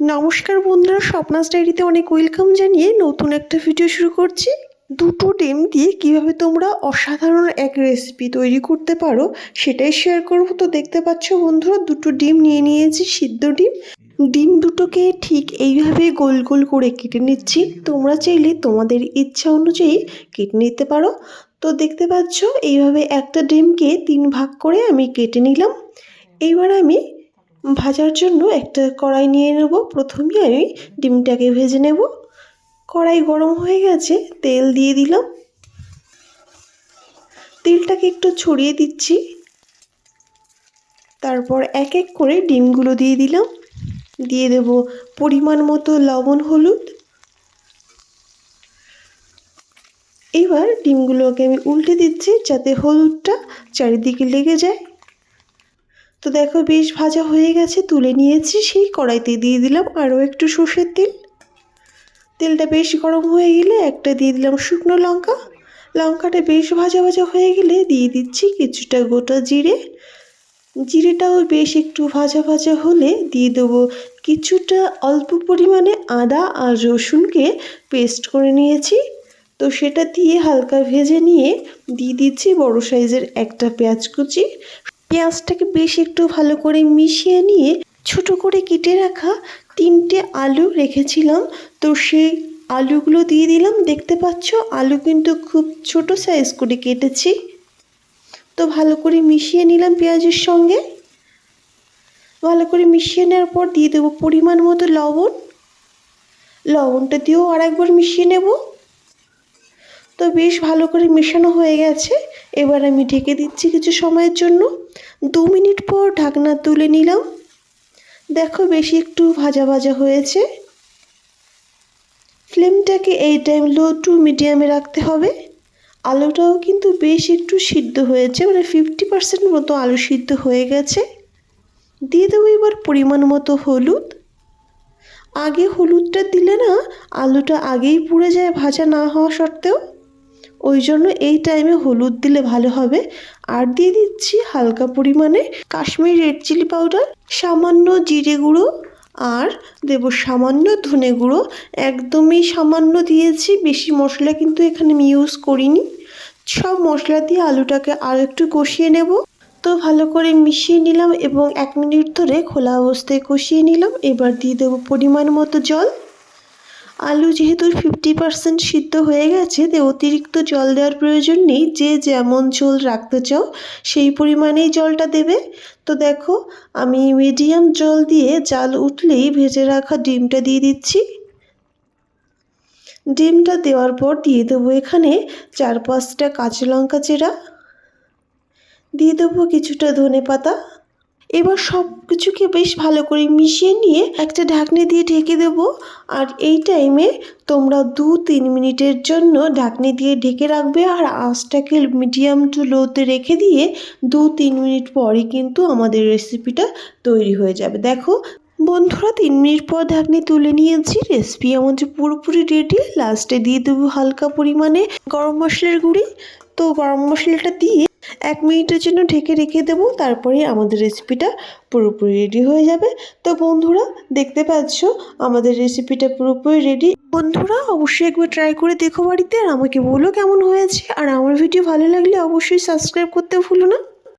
নমস্কার বন্ধুরা, স্বপ্নাস ডায়েরিতে অনেক ওয়েলকাম জানিয়ে নতুন একটা ভিডিও শুরু করছি। দুটো ডিম দিয়ে কীভাবে তোমরা অসাধারণ এক রেসিপি তৈরি করতে পারো সেটাই শেয়ার করব। তো দেখতে পাচ্ছ বন্ধুরা, দুটো ডিম নিয়ে নিয়েছি, সিদ্ধ ডিম। ডিম দুটোকে ঠিক এইভাবে গোল গোল করে কেটে নিচ্ছি। তোমরা চাইলে তোমাদের ইচ্ছা অনুযায়ী কেটে নিতে পারো। তো দেখতে পাচ্ছ, এইভাবে একটা ডিমকে তিন ভাগ করে আমি কেটে নিলাম। এইবার আমি ভাজার জন্য একটা কড়াই নিয়ে নেব। প্রথমে আমি ডিমটাকে ভেজে নেব। কড়াই গরম হয়ে গেছে, তেল দিয়ে দিলাম। তেলটাকে একটু ছড়িয়ে দিচ্ছি। তারপর এক এক করে ডিমগুলো দিয়ে দিলাম। দিয়ে দেব পরিমাণ মতো লবণ, হলুদ। এবার ডিমগুলোকে আমি উল্টে দিচ্ছি যাতে হলুদটা চারিদিকে লেগে যায়। তো দেখো বেশ ভাজা হয়ে গেছে, তুলে নিয়েছি, সেই কড়াইতে দিয়ে দিলাম আরও একটু সর্ষের তেল। তেলটা বেশ গরম হয়ে গেলে একটা দিয়ে দিলাম শুকনো লঙ্কা। লঙ্কাটা বেশ ভাজা ভাজা হয়ে গেলে দিয়ে দিচ্ছি কিছুটা গোটা জিরে। জিরেটাও বেশ একটু ভাজা ভাজা হলে দিয়ে দেবো কিছুটা অল্প পরিমাণে আদা আর রসুনকে পেস্ট করে নিয়েছি। তো সেটা দিয়ে হালকা ভেজে নিয়ে দিয়ে দিচ্ছি বড় সাইজের একটা পেঁয়াজ কুচি। পেঁয়াজটাকে বেশ একটু ভালো করে মিশিয়ে নিয়ে ছোট করে কেটে রাখা তিনটে আলু রেখেছিলাম। তো সেই আলুগুলো দিয়ে দিলাম। দেখতে পাচ্ছ, আলু কিন্তু খুব ছোট সাইজ করে কেটেছি। তো ভালো করে মিশিয়ে নিলাম পেঁয়াজের সঙ্গে। ভালো করে মিশিয়ে নেওয়ার পর দিয়ে দেবো পরিমাণ মতো লবণ। লবণটা দিয়েও আরেকবার মিশিয়ে নেব। তো বেশ ভালো করে মেশানো হয়ে গেছে। এবার আমি ঢেকে দিচ্ছি কিছু সময়ের জন্য। দু মিনিট পর ঢাকনা তুলে নিলাম। দেখো বেশি একটু ভাজা ভাজা হয়েছে। ফ্লেমটাকে এই টাইম লো টু মিডিয়ামে রাখতে হবে। আলুটাও কিন্তু বেশ একটু সিদ্ধ হয়েছে মানে ফিফটি পার্সেন্ট মতো আলু সিদ্ধ হয়ে গেছে। দিয়ে দেবো এবার পরিমাণ মতো হলুদ। আগে হলুদটা দিলে না, আলুটা আগেই পুড়ে যায় ভাজা না হওয়া সত্ত্বেও। ওই জন্য এই টাইমে হলুদ দিলে ভালো হবে। আর দিয়ে দিচ্ছি হালকা পরিমাণে কাশ্মীর রেড চিলি পাউডার সামান্য জিরে গুঁড়ো আর দেব সামান্য ধনে গুঁড়ো। একদমই সামান্য দিয়েছি, বেশি মশলা কিন্তু এখানে আমি ইউজ করিনি। সব মশলা দিয়ে আলুটাকে আর একটু কষিয়ে নেব। তো ভালো করে মিশিয়ে নিলাম এবং এক মিনিট ধরে খোলা অবস্থায় কষিয়ে নিলাম। এবার দিয়ে দেবো পরিমাণ মতো জল। আলু যেহেতু ফিফটি পার্সেন্ট সিদ্ধ হয়ে গেছে, তো অতিরিক্ত জল দেওয়ার প্রয়োজন নেই। যে যেমন ঝোল রাখতে চাও, সেই পরিমাণেই জলটা দেবে। তো দেখো, আমি মিডিয়াম জল দিয়ে জাল উঠলেই ভেজে রাখা ডিমটা দিয়ে দিচ্ছি। ডিমটা দেওয়ার পর দিয়ে দেবো এখানে চার পাঁচটা কাঁচা লঙ্কা চেরা। দিয়ে দেবো কিছুটা ধনে পাতা এবার সব কিছুকে বেশ ভালো করে মিশিয়ে নিয়ে একটা ঢাকনি দিয়ে ঢেকে দেব। আর এই টাইমে তোমরা দু তিন মিনিটের জন্য ঢাকনি দিয়ে ঢেকে রাখবে আর আঁচটাকে মিডিয়াম টু লোতে রেখে দিয়ে দু তিন মিনিট পরই কিন্তু আমাদের রেসিপিটা তৈরি হয়ে যাবে। দেখো, বন্ধুরা, তিন মিনিট পর ঢাকনি তুলে নিয়েছি। রেসিপি আমাদের পুরোপুরি রেডি লাস্টে দিয়ে দেবো হালকা পরিমাণে গরম মশলার গুঁড়ি। তো গরম মশলাটা দিয়ে এক মিনিটের জন্য ঢেকে রেখে দেবো, তারপরে আমাদের রেসিপিটা পুরোপুরি রেডি হয়ে যাবে। তো বন্ধুরা, দেখতে পাচ্ছ, আমাদের রেসিপিটা পুরোপুরি রেডি বন্ধুরা, অবশ্যই একবার ট্রাই করে দেখো বাড়িতে, আর আমাকে বলো কেমন হয়েছে। আর আমার ভিডিও ভালো লাগলে অবশ্যই সাবস্ক্রাইব করতে ভুলো না।